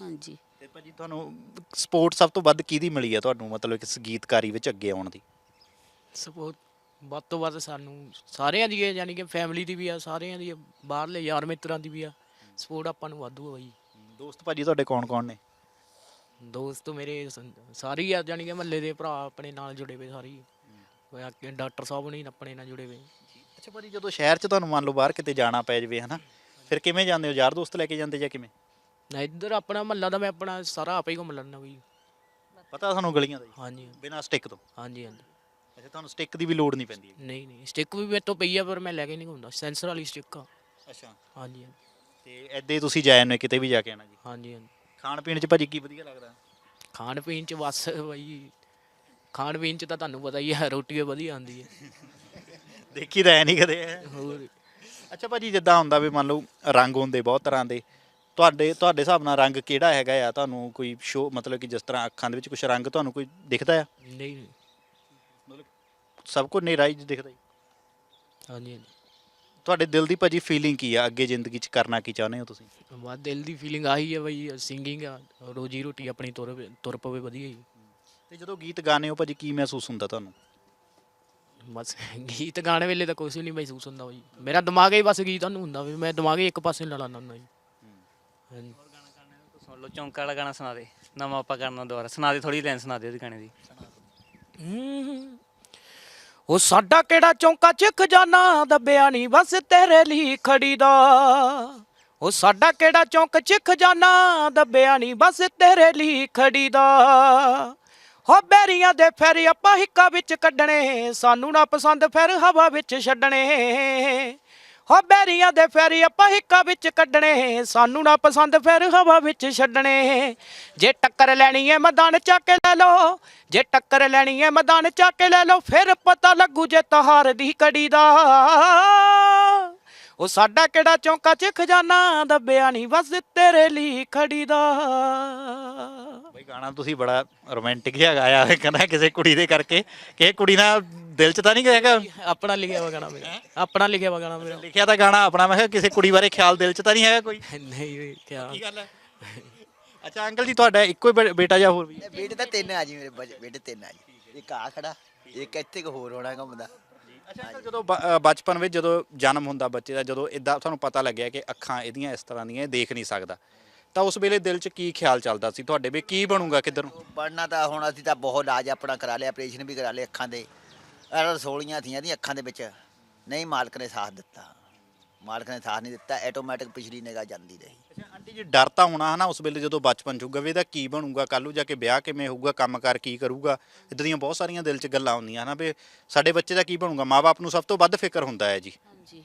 ਹਾਂਜੀ। ਤੇ ਭਾਜੀ ਤੁਹਾਨੂੰ ਸਪੋਰਟ ਸਭ ਤੋਂ ਵੱਧ ਕਿਹਦੀ ਮਿਲੀ ਹੈ ਤੁਹਾਨੂੰ ਮਤਲਬ ਇਸ ਗੀਤਕਾਰੀ ਵਿੱਚ ਅੱਗੇ ਆਉਣ ਦੀ? ਸਪੋਰਟ ਵੱਧ ਤੋਂ ਵੱਧ ਸਾਨੂੰ ਸਾਰਿਆਂ ਦੀ ਹੈ ਯਾਨੀ ਕਿ ਫੈਮਿਲੀ ਦੀ ਵੀ ਆ ਸਾਰਿਆਂ ਦੀ ਆ, ਬਾਹਰਲੇ ਯਾਰ ਮਿੱਤਰਾਂ ਦੀ ਵੀ ਆ। ਸਪੋਰਟ ਆਪਾਂ ਨੂੰ ਵਾਧੂ ਆ ਬਾਈ। ਦੋਸਤ ਭਾਜੀ ਤੁਹਾਡੇ ਕੌਣ ਕੌਣ ਨੇ? ਦੋਸਤ ਮੇਰੇ ਸੰ- ਸਾਰੇ ਹੀ ਆ ਯਾਨੀ ਕਿ ਮਹੱਲੇ ਦੇ ਭਰਾ ਆਪਣੇ ਨਾਲ ਜੁੜੇ ਹੋਏ ਸਾਰੇ। ਹੀ। ਹੋਇਆ ਕਿ ਡਾਕਟਰ ਸਾਹਿਬ ਨਹੀਂ ਆਪਣੇ ਨਾਲ ਜੁੜੇ ਹੋਏ। ਅੱਛਾ ਭਾਜੀ ਜਦੋਂ ਸ਼ਹਿਰ 'ਚ ਤੁਹਾਨੂੰ ਮੰਨ ਲਓ ਬਾਹਰ ਕਿਤੇ ਜਾਣਾ ਪੈ ਜਾਵੇ ਹਨਾ ਫਿਰ ਕਿਵੇਂ ਜਾਂਦੇ ਹੋ? ਯਾਰ ਦੋਸਤ ਲੈ ਕੇ ਜਾਂਦੇ ਜਾਂ ਕਿਵੇਂ? ਨਾ ਇੱਧਰ ਆਪਣਾ ਮਹੱਲਾ ਦਾ ਮੈਂ ਆਪਣਾ ਸਾਰਾ ਆਪੇ ਹੀ ਘੁੰਮ ਲੈਂਦਾ ਬਈ। ਪਤਾ ਤੁਹਾਨੂੰ ਗਲੀਆਂ ਦਾ ਜੀ ਹਾਂਜੀ। ਬਿਨਾਂ ਸਟਿੱਕ ਤੋਂ। ਹਾਂਜੀ ਹਾਂਜੀ। ਅੱਛਾ ਤੁਹਾਨੂੰ ਸਟਿੱਕ ਦੀ ਵੀ ਲੋੜ ਨਹੀਂ ਪੈਂਦੀ। ਨਹੀਂ ਨਹੀਂ ਸਟਿੱਕ ਵੀ ਮੇਰੇ ਤੋਂ ਪਈ ਆ ਪਰ ਮੈਂ ਲੈ ਕੇ ਨਹੀਂ ਘੁੰਮਦਾ। ਸੈਂਸਰ ਵਾਲੀ ਸਟਿੱਕ ਆ। ਅੱਛਾ। ਹਾਂਜੀ ਹਾਂਜੀ, ਤੇ ਐਦੇ ਤੁਸੀਂ ਜਾਏ ਨੇ ਕਿਤੇ ਵੀ ਜਾ ਕੇ ਆਣਾ ਜੀ? ਹਾਂਜੀ ਹਾਂਜੀ। ਖਾਣ ਪੀਣ 'ਚ ਭਾਜੀ ਕੀ ਵਧੀਆ ਲੱਗਦਾ? ਖਾਣ ਪੀਣ ਚ ਬਸ ਬਈ ਖਾਣ ਪੀਣ ਚ ਤਾਂ ਤੁਹਾਨੂੰ ਪਤਾ ਹੀ ਹੈ ਰੋਟੀ ਵੀ ਵਧੀਆ ਆਉਂਦੀ ਹੈ। ਦੇਖੀ ਤਾਂ ਐ ਨਹੀਂ ਕਦੇ। ਹੋਰ। ਅੱਛਾ ਭਾਜੀ ਜਿੱਦਾਂ ਹੁੰਦਾ ਵੀ ਮੰਨ ਲਓ ਰੰਗ ਹੁੰਦੇ ਬਹੁਤ ਤਰ੍ਹਾਂ ਦੇ ਤੁਹਾਡੇ ਤੁਹਾਡੇ ਹਿਸਾਬ ਨਾਲ ਰੰਗ ਕਿਹੜਾ ਹੈਗਾ ਆ? ਤੁਹਾਨੂੰ ਕੋਈ ਸ਼ੋ ਮਤਲਬ ਕਿ ਜਿਸ ਤਰ੍ਹਾਂ ਅੱਖਾਂ ਦੇ ਵਿੱਚ ਕੁਝ ਰੰਗ ਤੁਹਾਨੂੰ ਕੋਈ ਦਿਖਦਾ ਆ? ਨਹੀਂ। ਸਭ ਕੁਝ ਨੇਰਾ ਹੀ ਦਿਖਦਾ ਜੀ ਹਾਂਜੀ ਹਾਂਜੀ। ਤੁਹਾਡੇ ਦਿਲ ਦੀ ਭਾਜੀ ਫੀਲਿੰਗ ਕੀ ਆ? ਅੱਗੇ ਜ਼ਿੰਦਗੀ 'ਚ ਕਰਨਾ ਕੀ ਚਾਹੁੰਦੇ ਹੋ ਤੁਸੀਂ? ਬਸ ਦਿਲ ਦੀ ਫੀਲਿੰਗ ਆਹੀ ਹੈ ਬਈ ਸਿੰਗਿੰਗ ਆ ਰੋਜੀ ਰੋਟੀ ਆਪਣੀ ਤੁਰ ਤੁਰ ਪਵੇ ਵਧੀਆ ਹੀ ਤੇ ਜਦੋਂ ਗੀਤ ਗਾਣੇ ਹੋ ਭਾਜੀ ਕੀ ਮਹਿਸੂਸ ਹੁੰਦਾ ਤੁਹਾਨੂੰ? ਬਸ ਗੀਤ ਗਾਣੇ ਵੇਲੇ ਤਾਂ ਕੁਝ ਨਹੀਂ ਮਹਿਸੂਸ ਹੁੰਦਾ ਬਈ। ਮੇਰਾ ਦਿਮਾਗ ਹੀ ਬਸ ਗੀਤਾਂ ਨੂੰ ਹੁੰਦਾ ਵੀ ਮੈਂ ਦਿਮਾਗ ਹੀ ਇੱਕ ਪਾਸੇ ਲੜਾਉਂਦਾ ਹੁੰਦਾ ਜੀ। ਹਾਂਜੀ। ਸੁਣ ਲਓ ਚੌਂਕਾ ਵਾਲਾ ਗਾਣਾ ਸੁਣਾ ਦੇ। ਨਵਾਂ ਆਪਾਂ ਕਰਨਾ ਦੁਬਾਰਾ। ਸੁਣਾ ਦੇ ਥੋੜੀ ਲਾਈਨ ਸੁਣਾ ਦੇ ਉਹਦੇ ਗਾਣੇ ਦੀ। ਉਹ ਸਾਡਾ ਕਿਹੜਾ ਚੌਂਕਾ ਚ ਖਜ਼ਾਨਾ ਦੱਬਿਆ ਨਹੀਂ ਬਸ ਤੇਰੇ ਲਈ ਖੜੀ ਦਾ। ਉਹ ਸਾਡਾ ਕਿਹੜਾ ਚੌਂਕ ਚ ਖਜ਼ਾਨਾ ਦੱਬਿਆ ਨਹੀਂ ਬਸ ਤੇਰੇ ਲਈ ਖੜੀਦਾ ਹੋ ਬੈਰੀਆਂ ਦੇ ਫੇਰ ਆਪਾਂ ਹਿੱਕਾ ਵਿੱਚ ਕੱਢਣੇ, ਸਾਨੂੰ ਨਾ ਪਸੰਦ ਫਿਰ ਹਵਾ ਵਿੱਚ ਛੱਡਣੇ। ਹੋ ਬੈਰੀਆਂ ਦੇ ਫੈਰੀ ਆਪਾਂ ਹਿੱਕਾ ਵਿੱਚ ਕੱਢਣੇ ਸਾਨੂੰ ਨਾ ਪਸੰਦ ਫਿਰ ਹਵਾ ਵਿੱਚ ਛੱਡਣੇ ਜੇ ਟੱਕਰ ਲੈਣੀ ਹੈ ਮੈਦਾਨ ਚਾ ਕੇ ਲੈ ਲਓ। ਜੇ ਟੱਕਰ ਲੈਣੀ ਹੈ ਮੈਦਾਨ ਚਾ ਕੇ ਲੈ ਲਓ, ਫਿਰ ਪਤਾ ਲੱਗੂ ਜੇ ਤਹਾਰ ਦੀ ਕੜੀ ਦਾ। ਉਹ ਸਾਡਾ ਕਿਹੜਾ ਚੌਂਕਾ ਚ ਖਜ਼ਾਨਾ ਦੱਬਿਆ ਨਹੀਂ ਬਸ ਤੇਰੇ ਲਈ ਖੜੀ ਦਾ। ਬਈ ਗਾਣਾ ਤੁਸੀਂ ਬੜਾ ਰੋਮਾਂਟਿਕ ਜਿਹਾ ਗਾਇਆ ਹੈ ਕਹਿੰਦਾ ਕਿਸੇ ਕੁੜੀ ਦੇ ਕਰਕੇ ਕਿ ਕੁੜੀ ਨਾਲ ਦਿਲ 'ਚ ਤਾਂ ਨਹੀਂ ਹੈਗਾ? ਆਪਣਾ ਲਿਖਿਆ ਵਾ ਗਾਣਾ ਮੇਰਾ ਆਪਣਾ ਲਿਖਿਆ ਵਾ ਗਾਣਾ ਮੇਰਾ। ਲਿਖਿਆ ਤਾਂ ਗਾਣਾ ਆਪਣਾ ਮੈਂ ਕਿਹਾ ਕਿਸੇ ਕੁੜੀ ਬਾਰੇ ਖਿਆਲ ਦਿਲ 'ਚ ਤਾਂ ਨਹੀਂ ਹੈਗਾ ਕੋਈ? ਨਹੀਂ ਵੀ ਕਿਆ ਕੀ ਗੱਲ ਹੈ? ਅੱਛਾ ਅੰਕਲ ਜੀ ਤੁਹਾਡਾ ਇੱਕੋ ਹੀ ਬੇ- ਬੇਟਾ ਜਾਂ ਹੋਰ ਵੀ? ਇਹ ਬੇਟੇ ਤਾਂ ਤਿੰਨ ਆ ਜੀ ਮੇਰੇ ਬੱਚ- ਬੇਟੇ ਤਿੰਨ ਆ ਜੀ। ਇੱਕ ਆ ਖੜਾ ਇੱਕ ਇੱਥੇ ਕੋ ਹੋਰ ਹੋਣਾ ਘੁੰਮਦਾ ਅੱਛਾ ਅੰਕਲ ਜਦੋਂ ਬ- ਅ, ਬਚਪਨ ਵਿੱਚ ਜਦੋਂ ਜਨਮ ਹੁੰਦਾ ਬੱਚੇ ਦਾ ਜਦੋਂ ਇਦਾਂ ਤੁਹਾਨੂੰ ਪਤਾ ਲੱਗਿਆ ਕਿ ਅੱਖਾਂ ਇਹਦੀਆਂ ਇਸ ਤਰ੍ਹਾਂ ਦੀਆਂ ਇਹ ਦੇਖ ਨਹੀਂ ਸਕਦਾ। ਤਾਂ ਉਸ ਵੇਲੇ ਦਿਲ 'ਚ ਕੀ ਖਿਆਲ ਚੱਲਦਾ ਸੀ ਤੁਹਾਡੇ ਵੀ? ਕੀ ਬਣੂਗਾ ਕਿੱਧਰ ਨੂੰ? ਪੜਨਾ ਤਾਂ ਹੁਣ ਅਸੀਂ ਤਾਂ ਬਹੁਤ ਇਲਾਜ ਆਪਣਾ ਕਰਾ ਲਿਆ ਆਪਰੇਸ਼ਨ ਵੀ ਕਰਾ ਲਿਆ ਅੱਖਾਂ ਦੇ। ਅਰ ਰਸੋਲੀਆਂ ਥੀਆਂ ਦੀ ਅੱਖਾਂ ਦੇ ਵਿੱਚ। ਨਹੀਂ ਮਾਲਕ ਨੇ ਸਾਥ ਦਿੱਤਾ। ਮਾਲਕ ਨੇ ਸਾਥ ਨਹੀਂ ਦਿੱਤਾ ਆਟੋਮੈਟਿਕ ਪਿਛਲੀ ਨਿਗਾਹ ਜਾਂਦੀ ਰਹੀ। ਅੱਛਾ ਆਂਟੀ ਜੀ ਡਰ ਤਾਂ ਹੋਣਾ ਹਨਾ ਉਸ ਵੇਲੇ ਜਦੋਂ ਬਚਪਨ ਚ ਹੋਊਗਾ ਵੀ ਇਹਦਾ ਕੀ ਬਣੂਗਾ ਕੱਲ ਨੂੰ ਜਾ ਕੇ ਵਿਆਹ ਕਿਵੇਂ ਹੋਊਗਾ ਕੰਮਕਾਰ ਕੀ ਕਰੂਗਾ। ਇਦਾਂ ਦੀਆਂ ਬਹੁਤ ਸਾਰੀਆਂ ਦਿਲ 'ਚ ਗੱਲਾਂ ਹੁੰਦੀਆਂ ਹਨਾ ਵੀ ਸਾਡੇ ਬੱਚੇ ਦਾ ਕੀ ਬਣੂਗਾ? ਮਾਪੇ ਨੂੰ ਸਭ ਤੋਂ ਵੱਧ ਫਿਕਰ ਹੁੰਦਾ ਹੈ ਜੀ। ਹਾਂਜੀ।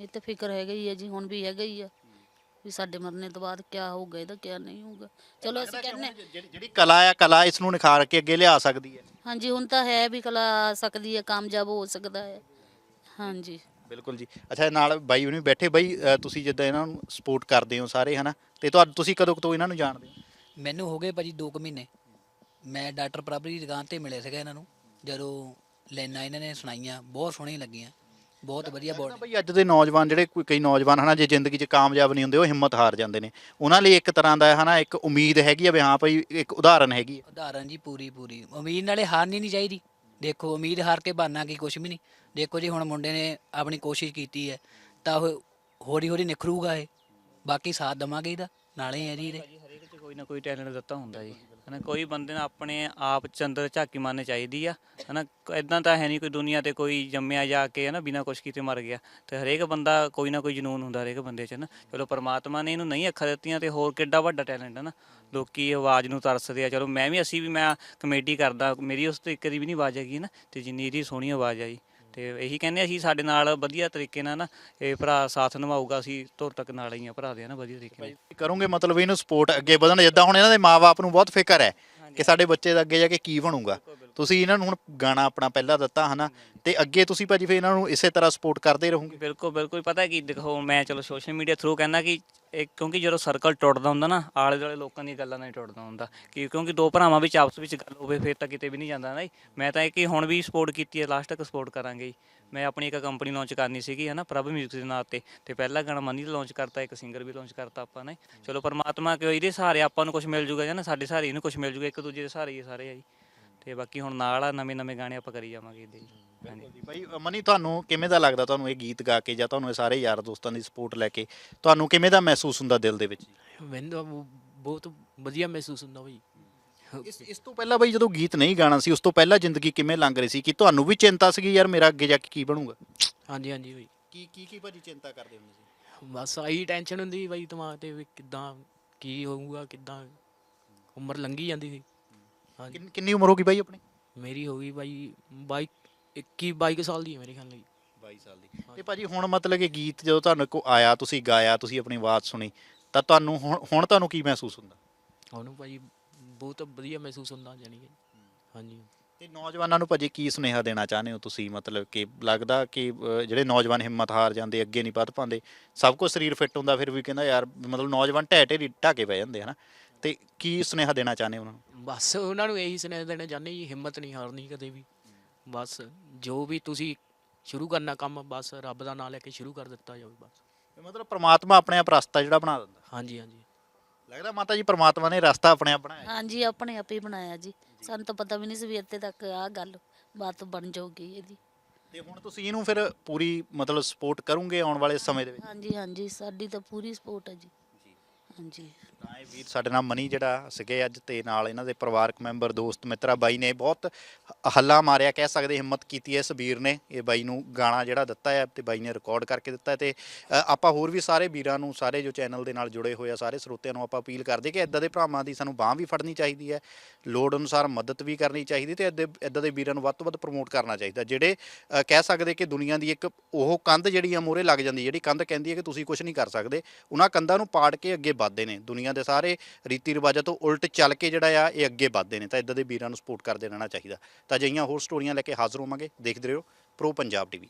ਇਹ ਤਾਂ ਫਿਕਰ ਹੈਗਾ ਹੀ ਹੈ ਜੀ ਹੁਣ ਵੀ ਹੈਗਾ ਹੀ ਆ। ਵੀ ਸਾਡੇ ਮਰਨੇ ਤੋਂ ਬਾਅਦ ਕੀ ਹੋਊਗਾ ਇਹਦਾ ਕੀ ਨਹੀਂ ਹੋਊਗਾ। ਚਲੋ ਅਸੀਂ ਕਹਿੰਨੇ ਜਿਹੜੀ ਜਿਹੜੀ ਕਲਾ ਆ ਕਲਾ ਇਸ ਨੂੰ ਨਿਖਾਰ ਕੇ ਅੱਗੇ ਲਿਆ ਸਕਦੀ ਹੈ। ਹਾਂਜੀ ਹੁਣ ਤਾਂ ਹੈ ਵੀ ਕਲਾ ਆ ਸਕਦੀ ਹੈ ਕਾਮਯਾਬ ਹੋ ਸਕਦਾ ਹੈ। ਹਾਂਜੀ। ਬਿਲਕੁਲ ਜੀ। ਅੱਛਾ ਨਾਲ ਬਾਈ ਉਹਨੇ ਬੈਠੇ। ਬਾਈ ਅ, ਤੁਸੀਂ ਜਿੱਦਾਂ ਇਹਨਾਂ ਨੂੰ ਸਪੋਰਟ ਕਰਦੇ ਹੋ ਸਾਰੇ ਹਨਾ? ਤੇ ਤੁਹਾਨੂੰ ਤੁਸੀਂ ਕਦੋਂ ਕੁ ਤੋਂ ਇਹਨਾਂ ਨੂੰ ਜਾਣਦੇ ਹੋ? ਮੈਨੂੰ ਹੋ ਗਏ ਭਾਜੀ 2 ਕੁ ਮਹੀਨੇ। ਮੈਂ ਡਾਕਟਰ ਪ੍ਰਭਰੀ ਦੀ ਦੁਕਾਨ ਤੇ ਮਿਲਿਆ ਸੀਗਾ ਇਹਨਾਂ ਨੂੰ ਜਦੋਂ ਲਾਈਨਾਂ ਇਹਨਾਂ ਨੇ ਸੁਣਾਈਆਂ ਬਹੁਤ ਸੋਹਣੀਆਂ ਲੱਗੀਆਂ। ਬਹੁਤ ਵਧੀਆ ਬੋਲ ਬਈ ਅੱਜ ਦੇ ਨੌਜਵਾਨ ਜਿਹੜੇ ਕੋਈ ਕਈ ਨੌਜਵਾਨ ਹਨਾ ਜੇ ਜ਼ਿੰਦਗੀ 'ਚ ਕਾਮਯਾਬ ਨਹੀਂ ਹੁੰਦੇ ਉਹ ਹਿੰਮਤ ਹਾਰ ਜਾਂਦੇ ਨੇ। ਉਹਨਾਂ ਲਈ ਇੱਕ ਤਰ੍ਹਾਂ ਦਾ ਹਨਾ ਇੱਕ ਉਮੀਦ ਹੈਗੀ ਆ ਵੀ ਹਾਂ ਭਾਈ ਇੱਕ ਉਦਾਹਰਨ ਹੈਗੀ ਹੈ ਉਦਾਹਰਨ ਜੀ ਪੂਰੀ ਪੂਰੀ। ਉਮੀਦ ਨਾਲੇ ਹਾਰਨੀ ਨਹੀਂ ਚਾਹੀਦੀ। ਦੇਖੋ ਉਮੀਦ ਹਾਰ ਕੇ ਬਹਾਨਾ ਕੀ ਕੁਛ ਵੀ ਨਹੀਂ। ਦੇਖੋ ਜੀ ਹੁਣ ਮੁੰਡੇ ਨੇ ਆਪਣੀ ਕੋਸ਼ਿਸ਼ ਕੀਤੀ ਹੈ ਤਾਂ ਉਹ ਹੌਲੀ ਹੌਲੀ ਨਿਖਰੂਗਾ ਇਹ। ਬਾਕੀ ਸਾਥ ਦਵਾਂਗੇ ਇਹਦਾ ਨਾਲੇ ਹੈ ਜੀ ਇਹਦੇ ਹਰੇਕ 'ਚ ਕੋਈ ਨਾ ਕੋਈ ਟੈਲੈਂਟ ਦਿੱਤਾ ਹੁੰਦਾ ਜੀ ਹਨਾ, ਕੋਈ ਬੰਦੇ ਨੂੰ ਆਪਣੇ ਆਪ ਚ ਅੰਦਰ ਝਾਕੀ ਮਾਰਨੀ ਚਾਹੀਦੀ ਆ, ਹਨਾ ਇਦਾਂ ਤਾਂ ਹੈ ਨਹੀਂ ਕੋਈ ਦੁਨੀਆ ਤੇ ਕੋਈ ਜੰਮਿਆ ਜਾ ਕੇ, ਹਨਾ, ਬਿਨਾਂ ਕੁਛ ਕੀਤੇ ਮਰ ਗਿਆ। ਤੇ ਹਰੇਕ ਬੰਦਾ ਕੋਈ ਨਾ ਕੋਈ ਜਨੂਨ ਹੁੰਦਾ ਹਰੇਕ ਬੰਦੇ ਚ ਨਾ ਚਲੋ ਪਰਮਾਤਮਾ ਨੇ ਇਹਨੂੰ ਨਹੀਂ ਅੱਖਾਂ ਦਿੱਤੀਆਂ ਤੇ ਹੋਰ ਕਿੱਡਾ ਵੱਡਾ ਟੈਲੈਂਟ ਹੈ ਨਾ ਲੋਕੀ ਆਵਾਜ਼ ਨੂੰ ਤਰਸਦੇ ਆ, ਚਲੋ ਮੈਂ ਵੀ ਅਸੀਂ ਵੀ ਮੈਂ ਕਮੇਡੀ ਕਰਦਾ, ਮੇਰੀ ਉਸ ਤਰੀਕੇ ਦੀ ਵੀ ਨਹੀਂ ਆਵਾਜ਼ ਹੈਗੀ ਨਾ ਤੇ ਜਿੰਨੀ ਇਹਦੀ ਸੋਹਣੀ ਆਵਾਜ਼ ਆਈ ਤੇ ਇਹੀ ਕਹਿੰਦੇ ਅਸੀਂ ਸਾਡੇ ਨਾਲ ਵਧੀਆ ਤਰੀਕੇ ਨਾਲ ਨਾ ਇਹ ਭਰਾ ਸਾਥ ਨਿਭਾਊਗਾ ਅਸੀਂ ਤੁਰ ਤੱਕ ਨਾਲ ਹੀ ਆ ਭਰਾ ਦੇ ਨਾ ਵਧੀਆ ਤਰੀਕੇ ਨਾਲ। ਕਰੋਗੇ ਮਤਲਬ ਇਹਨੂੰ ਸਪੋਰਟ ਅੱਗੇ ਵਧਣ ਜਿੱਦਾਂ ਹੁਣ ਇਹਨਾਂ ਦੇ ਮਾਪੇ ਨੂੰ ਬਹੁਤ ਫਿਕਰ ਹੈ ਕਿ ਸਾਡੇ ਬੱਚੇ ਦਾ ਅੱਗੇ ਜਾ ਕੇ ਕੀ ਬਣੂਗਾ। ਤੁਸੀਂ ਇਹਨਾਂ ਨੂੰ ਹੁਣ ਗਾਣਾ ਆਪਣਾ ਪਹਿਲਾਂ ਦਿੱਤਾ, ਹਨਾ? ਤੇ ਅੱਗੇ ਤੁਸੀਂ ਭਾਜੀ ਫਿਰ ਇਹਨਾਂ ਨੂੰ ਇਸੇ ਤਰ੍ਹਾਂ ਸਪੋਰਟ ਕਰਦੇ ਰਹੋਗੇ? ਬਿਲਕੁਲ ਬਿਲਕੁਲ। ਪਤਾ ਕੀ ਦੇਖੋ ਮੈਂ ਚਲੋ ਸੋਸ਼ਲ ਮੀਡੀਆ ਥਰੂ ਕਹਿੰਦਾ ਕਿ ਕਿਉਂਕਿ ਜਦੋਂ ਸਰਕਲ ਟੁੱਟਦਾ ਹੁੰਦਾ ਨਾ ਆਲੇ ਦੁਆਲੇ ਲੋਕਾਂ ਦੀਆਂ ਗੱਲਾਂ ਨਾਲ ਟੁੱਟਦਾ ਹੁੰਦਾ। ਕਿ ਕਿਉਂਕਿ ਦੋ ਭਰਾਵਾਂ ਵਿੱਚ ਆਪਸ ਵਿੱਚ ਗੱਲ ਹੋਵੇ, ਫਿਰ ਤਾਂ ਕਿਤੇ ਵੀ ਨਹੀਂ ਜਾਂਦਾ ਨਾ ਮੈਂ ਤਾਂ ਇਹ ਕਿ ਹੁਣ ਵੀ ਸਪੋਰਟ ਕੀਤੀ ਹੈ ਲਾਸਟ ਤੱਕ ਸਪੋਰਟ ਕਰਾਂਗੇ ਮੈਂ ਆਪਣੀ ਇੱਕ ਕੰਪਨੀ ਲਾਂਚ ਕਰਨੀ ਸੀਗੀ, ਹਨਾ, ਪ੍ਰਭ ਮਿਊਜ਼ਿਕ ਦੇ ਨਾਂ ਤੇ। ਤੇ ਪਹਿਲਾ ਗਾਣਾ ਮਨੀ ਲਾਂਚ ਕਰਤਾ, ਇੱਕ ਸਿੰਗਰ ਵੀ ਲਾਂਚ ਕਰਤਾ ਆਪਾਂ ਨੇ। ਚਲੋ, ਪਰਮਾਤਮਾ ਕਿ ਇਹਦੇ ਸਹਾਰੇ ਆਪਾਂ ਨੂੰ ਕੁਝ ਮਿਲ ਜੂਗਾ ਜਾਂ ਨਾ, ਸਾਡੇ ਸਹਾਰੇ ਇਹਨੂੰ ਕੁਝ ਮਿਲ ਜੂਗਾ, ਇੱਕ ਦੂਜੇ ਦੇ ਸਹਾਰੇ ਹੀ ਸਾਰੇ ਆ ਜੀ। ਤੇ ਬਾਕੀ ਹੁਣ ਨਾਲ ਆ ਨਵੇਂ ਨਵੇਂ ਗਾਣੇ ਆਪਾਂ ਕਰੀ ਜਾਵਾਂਗੇ ਹਾਂਜੀ। ਜੀ। ਭਾਈ ਮਨੀ ਤੁਹਾਨੂੰ ਕਿਵੇਂ ਦਾ ਲੱਗਦਾ ਤੁਹਾਨੂੰ ਇਹ ਗੀਤ ਗਾ ਕੇ ਜਾਂ ਤੁਹਾਨੂੰ ਇਹ ਸਾਰੇ ਯਾਰ ਦੋਸਤਾਂ ਦੀ ਸਪੋਰਟ ਲੈ ਕੇ ਤੁਹਾਨੂੰ ਕਿਵੇਂ ਦਾ ਮਹਿਸੂਸ ਹੁੰਦਾ ਦਿਲ ਦੇ ਵਿੱਚ? ਮੈਨੂੰ ਤਾਂ ਬਹੁਤ ਵਧੀਆ ਮਹਿਸੂਸ ਹੁੰਦਾ ਬਈ। ਇਸ ਇਸ ਤੋਂ ਪਹਿਲਾਂ ਬਈ ਜਦੋਂ ਗੀਤ ਨਹੀਂ ਗਾਣਾ ਸੀ ਉਸ ਤੋਂ ਪਹਿਲਾਂ ਜ਼ਿੰਦਗੀ ਕਿਵੇਂ ਲੰਘ ਰਹੀ ਸੀ? ਕਿ ਤੁਹਾਨੂੰ ਵੀ ਚਿੰਤਾ ਸੀਗੀ ਯਾਰ ਮੇਰਾ ਅੱਗੇ ਜਾ ਕੇ ਕੀ ਬਣੂਗਾ? ਹਾਂਜੀ ਹਾਂਜੀ ਬਈ। ਕੀ ਕੀ ਕੀ ਭਾਜੀ ਚਿੰਤਾ ਕਰਦੇ ਹੁੰਦੇ ਸੀ? ਬਸ ਆਹੀ ਟੈਨਸ਼ਨ ਹੁੰਦੀ ਸੀ ਬਈ ਦਿਮਾਗ ਤੇ ਵੀ ਕਿੱਦਾਂ ਕੀ ਹੋਊਗਾ ਕਿੱਦਾਂ ਉਮਰ ਲੰਘੀ ਜਾਂਦੀ ਸੀ। ਹਾਂਜੀ। ਕਿੰਨ- ਕਿੰਨੀ ਉਮਰ ਹੋ ਗਈ ਬਾਈ ਆਪਣੀ? ਮੇਰੀ ਹੋ ਗਈ ਬਾਈ ਬਾਈ 21 22 ਸਾਲ ਦੀ ਹੈ ਮੇਰੇ ਖਿਆਲ ਨਾਲ 22 ਸਾਲ ਦੀ। ਤੇ ਭਾਜੀ ਹੁਣ ਮਤਲਬ ਕਿ ਗੀਤ ਜਦੋਂ ਤੁਹਾਨੂੰ ਕੋ ਆਇਆ ਤੁਸੀਂ ਗਾਇਆ ਤੁਸੀਂ ਆਪਣੀ ਆਵਾਜ਼ ਸੁਣੀ ਤਾਂ ਤੁਹਾਨੂੰ ਹੁਣ ਹੁਣ ਤੁਹਾਨੂੰ ਕੀ ਮਹਿਸੂਸ ਹੁੰਦਾ? ਉਹਨੂੰ ਭਾਈ ਬਹੁਤ ਵਧੀਆ ਮਹਿਸੂਸ ਹੁੰਦਾ ਜਾਨੀ ਕਿ। ਹਾਂਜੀ। ਤੇ ਨੌਜਵਾਨਾਂ ਨੂੰ ਭਾਜੀ ਕੀ ਸੁਨੇਹਾ ਦੇਣਾ ਚਾਹੁੰਦੇ ਹੋ ਤੁਸੀਂ? ਮਤਲਬ ਕਿ ਲੱਗਦਾ ਕਿ ਅਹ, ਜਿਹੜੇ ਨੌਜਵਾਨ ਹਿੰਮਤ ਹਾਰ ਜਾਂਦੇ ਅੱਗੇ ਨਹੀਂ ਵੱਧ ਪਾਉਂਦੇ ਸਭ ਕੁਝ ਸਰੀਰ ਫਿੱਟ ਹੁੰਦਾ ਫਿਰ ਵੀ ਕਹਿੰਦਾ ਯਾਰ ਮਤਲਬ ਨੌਜਵਾਨ ਢਹਿ ਢੇਰੀ ਢਾਕੇ ਪੈ ਜਾਂਦੇ ਹਨਾ? ਤੇ ਕੀ ਸੁਨੇਹਾ ਦੇਣਾ ਚਾਹੁੰਦੇ ਉਹਨਾਂ ਨੂੰ? ਬਸ ਉਹਨਾਂ ਨੂੰ ਇਹੀ ਸੁਨੇਹਾ ਦੇਣਾ ਚਾਹੁੰਦੇ ਜੀ ਹਿੰਮਤ ਨਹੀਂ ਹਾਰਨੀ ਕਦੇ ਵੀ। ਬਸ ਜੋ ਵੀ ਤੁਸੀਂ ਸ਼ੁਰੂ ਕਰਨਾ ਕੰਮ ਬਸ ਰੱਬ ਦਾ ਨਾਮ ਲੈ ਕੇ ਸ਼ੁਰੂ ਕਰ ਦਿੱਤਾ ਜਾਵੇ ਬਸ। ਮਤਲਬ ਪ੍ਰਮਾਤਮਾ ਆਪਣੇ ਆਪ ਰਸਤਾ ਜਿਹੜਾ ਬਣਾ ਦਿੰਦਾ। ਹਾਂਜੀ ਹਾਂਜੀ। ਲੱਗਦਾ ਮਾਤਾ ਜੀ ਪ੍ਰਮਾਤਮਾ ਨੇ ਰਸਤਾ ਆਪਣੇ ਆਪ ਬਣਾਇਆ। ਹਾਂਜੀ ਆਪਣੇ ਆਪ ਹੀ ਬਣਾਇਆ ਜੀ। ਸਾਨੂੰ ਤਾਂ ਪਤਾ ਵੀ ਨਹੀਂ ਸੀ ਵੀ ਇੱਥੇ ਤੱਕ ਆ ਗੱਲ ਬਾਤ ਬਣ ਜਾਊਗੀ ਇਹਦੀ। ਤੇ ਹੁਣ ਤੁਸੀਂ ਇਹਨੂੰ ਫਿਰ ਪੂਰੀ ਮਤਲਬ ਸਪੋਰਟ ਕਰੋਗੇ ਆਉਣ ਵਾਲੇ ਸਮੇਂ ਦੇ ਵਿੱਚ? ਹਾਂਜੀ ਹਾਂਜੀ ਸਾਡੀ ਤਾਂ ਪੂਰੀ ਸਪੋਰਟ ਹੈ ਜੀ। ਹਾਂਜੀ। ਤਾਂ ਇਹ ਵੀਰ ਸਾਡੇ ਨਾਲ ਮਨੀ ਜਿਹੜਾ ਸੀਗੇ ਅੱਜ ਤੇ ਨਾਲ ਇਹਨਾਂ ਦੇ ਪਰਿਵਾਰਕ ਮੈਂਬਰ ਦੋਸਤ ਮਿੱਤਰਾ ਬਾਈ ਨੇ ਬਹੁਤ ਹ- ਹੱਲਾ ਮਾਰਿਆ ਕਹਿ ਸਕਦੇ ਹਿੰਮਤ ਕੀਤੀ ਇਸ ਵੀਰ ਨੇ ਇਹ ਬਾਈ ਨੂੰ ਗਾਣਾ ਜਿਹੜਾ ਦਿੱਤਾ ਹੈ ਤੇ ਬਾਈ ਨੇ ਰਿਕਾਰਡ ਕਰਕੇ ਦਿੱਤਾ ਹੈ ਤੇ ਅ, ਆਪਾਂ ਹੋਰ ਵੀ ਸਾਰੇ ਵੀਰਾਂ ਨੂੰ ਸਾਰੇ ਜੋ ਚੈਨਲ ਦੇ ਨਾਲ ਜੁੜੇ ਹੋਏ ਆ ਸਾਰੇ ਸਰੋਤਿਆਂ ਨੂੰ ਆਪਾਂ ਅਪੀਲ ਕਰਦੇ ਕਿ ਇਦਾਂ ਦੇ ਭਰਾਵਾਂ ਦੀ ਸਾਨੂੰ ਬਾਹ ਵੀ ਫੜਨੀ ਚਾਹੀਦੀ ਹੈ ਲੋੜ ਅਨੁਸਾਰ ਮਦਦ ਵੀ ਕਰਨੀ ਚਾਹੀਦੀ ਤੇ ਇਦਾਂ ਦੇ ਵੀਰਾਂ ਨੂੰ ਵੱਧ ਤੋਂ ਵੱਧ ਪ੍ਰਮੋਟ ਕਰਨਾ ਚਾਹੀਦਾ ਜਿਹੜੇ ਅ, ਕਹਿ ਸਕਦੇ ਕਿ ਦੁਨੀਆ ਦੀ ਇੱਕ ਉਹ ਕੰਧ ਜਿਹੜੀ ਆ ਮੋਰੇ ਲੱਗ ਜਾਂਦੀ ਜਿਹੜੀ ਕੰਧ ਕਹਿੰਦੀ ਹੈ ਕਿ ਤੁਸੀਂ ਕੁਝ ਨਹੀਂ ਕਰ ਸਕਦੇ ਉਹਨਾਂ ਕੰਧਾਂ ਨੂੰ ਪਾੜ ਕੇ ਅੱਗੇ ਵੱਧ ਵੱਧਦੇ ਨੇ। ਦੁਨੀਆ ਦੇ ਸਾਰੇ ਰੀਤੀ ਰਿਵਾਜਾਂ ਤੋਂ ਉਲਟ ਚੱਲ ਕੇ ਜਿਹੜਾ ਆ, ਇਹ ਅੱਗੇ ਵੱਧਦੇ ਨੇ। ਤਾਂ ਇਦਾਂ ਦੇ ਵੀਰਾਂ ਨੂੰ ਸਪੋਰਟ ਕਰਦੇ ਰਹਿਣਾ ਚਾਹੀਦਾ। ਤਾਂ ਅਜਿਹੀਆਂ ਹੋਰ ਸਟੋਰੀਆਂ ਲੈ ਕੇ ਹਾਜ਼ਰ ਹੋਵਾਂਗੇ। ਦੇਖਦੇ ਰਹੋ। Pro Punjab TV